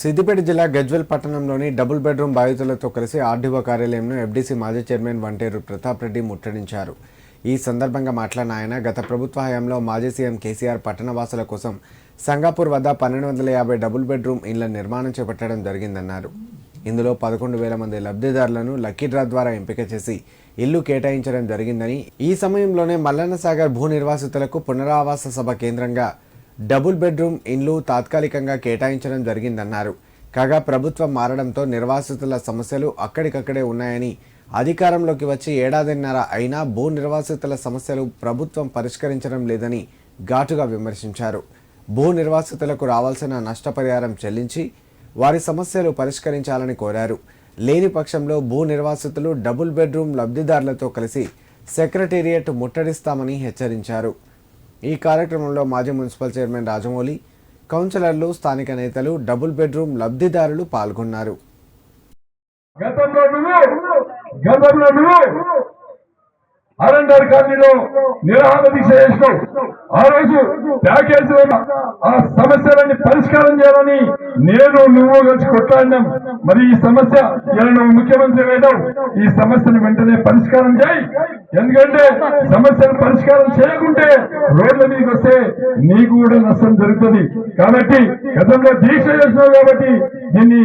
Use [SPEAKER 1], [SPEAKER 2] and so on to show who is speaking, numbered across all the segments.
[SPEAKER 1] సిద్దిపేట జిల్లా గజ్వెల్ పట్టణంలోని double bedroom బాధితులతో కలిసి ఆర్డీఓ కార్యాలయంను ఎఫ్డీసీ మాజీ చైర్మన్ వంటేరు ప్రతాప్ రెడ్డి ముట్టడించారు. ఈ సందర్భంగా మాట్లాడిన ఆయన గత ప్రభుత్వ హయాంలో మాజీ సీఎం కేసీఆర్ పట్టణవాసుల కోసం సంగాపూర్ వద్ద పన్నెండు వందల యాభై డబుల్ బెడ్రూమ్ ఇళ్ళ నిర్మాణం చేపట్టడం జరిగిందన్నారు. ఇందులో పదకొండు వేల మంది లబ్ధిదారులను లక్కీ డ్రా ద్వారా ఎంపిక చేసి ఇల్లు కేటాయించడం జరిగిందని ఈ సమయంలోనే మల్లన్న సాగర్ భూ నిర్వాసితులకు పునరావాస సభ కేంద్రంగా డబుల్ బెడ్రూమ్ ఇండ్లు తాత్కాలికంగా కేటాయించడం జరిగిందన్నారు. కాగా ప్రభుత్వం మారడంతో నిర్వాసితుల సమస్యలు అక్కడికక్కడే ఉన్నాయని అధికారంలోకి వచ్చి ఏడాదిన్నర అయినా భూ నిర్వాసితుల సమస్యలు ప్రభుత్వం పరిష్కరించడం లేదని ఘాటుగా విమర్శించారు. భూ నిర్వాసితులకు రావాల్సిన నష్టపరిహారం చెల్లించి వారి సమస్యలు పరిష్కరించాలని కోరారు. లేని పక్షంలో భూ నిర్వాసితులు డబుల్ బెడ్రూమ్ లబ్ధిదారులతో కలిసి సెక్రటేరియట్ ముట్టడిస్తామని హెచ్చరించారు. ఈ కార్యక్రమంలో మాజీ మున్సిపల్ చైర్మన్ రాజమౌళి కౌన్సిలర్లు స్థానిక నేతలు డబుల్ బెడ్రూమ్ లబ్ధిదారులు పాల్గొన్నారు.
[SPEAKER 2] అరండర్ కాలనీలో నిరాహార దీక్ష చేసినావు. ఆ రోజు ప్యాకేజ్ ఆ సమస్యలన్నీ పరిష్కారం చేయాలని నేను నువ్వు కలిసి కొట్లాడినాం. మరి ఈ సమస్య ఇలా నువ్వు ముఖ్యమంత్రి వేయడం ఈ సమస్యను వెంటనే పరిష్కారం చేయి. ఎందుకంటే సమస్యను పరిష్కారం చేయకుంటే రోడ్ల మీకు వస్తే నీకు కూడా నష్టం జరుగుతుంది. కాబట్టి గతంలో దీక్ష చేసినావు కాబట్టి దీన్ని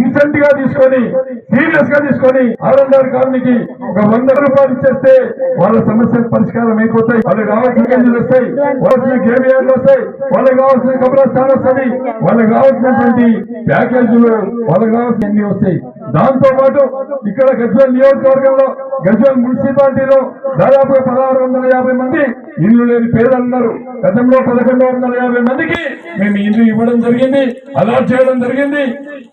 [SPEAKER 2] ఇన్సెంట్గా తీసుకొని సీరియస్గా తీసుకొని ఆర్ఎన్ఆర్ కాలనీకి ఒక వంద రూపాయలు ఇచ్చేస్తే వాళ్ళ సమస్యలు పరిష్కారం అయిపోతాయి. వాళ్ళకి కావాల్సిన గంజలు వస్తాయి కావాల్సిన కేవీఆర్లు వస్తాయి వాళ్ళకి కావాల్సిన కబ్రస్థాన్ వస్తుంది వాళ్ళకి కావాల్సినటువంటి ప్యాకేజీలు వాళ్ళకి కావాల్సిన అన్ని వస్తాయి. దాంతో పాటు ఇక్కడ గజ్వల్ నియోజకవర్గంలో గజ్వల్ మున్సిపాలిటీలో దాదాపుగా పదహారు వందల యాభై మంది ఇల్లు లేని పేదలున్నారు గతంలో పదకొండు వందల యాభై మందికి మేము ఇల్లు ఇవ్వడం జరిగింది అలాట్ చేయడం జరిగింది.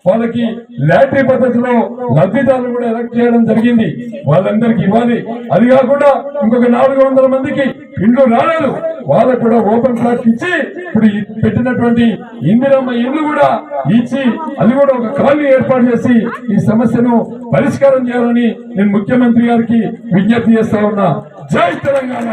[SPEAKER 2] వాళ్ళకి లాటరీ పద్ధతిలో లబ్ధిదారులు కూడా ఎలక్ట్ చేయడం జరిగింది. వాళ్ళందరికీ ఇవ్వాలి. అది కాకుండా ఇంకొక నాలుగు వందల మందికి ఇండ్లు రాలేదు. వాళ్ళకు కూడా ఓపెన్ ప్లాట్ ఇచ్చి ఇప్పుడు పెట్టినటువంటి ఇందిరమ్మ ఇల్లు కూడా ఇచ్చి అది కూడా ఒక కాలనీ ఏర్పాటు చేసి ఈ సమస్యను పరిష్కారం చేయాలని నేను ముఖ్యమంత్రి గారికి విజ్ఞప్తి చేస్తా ఉన్నా. జై తెలంగాణ!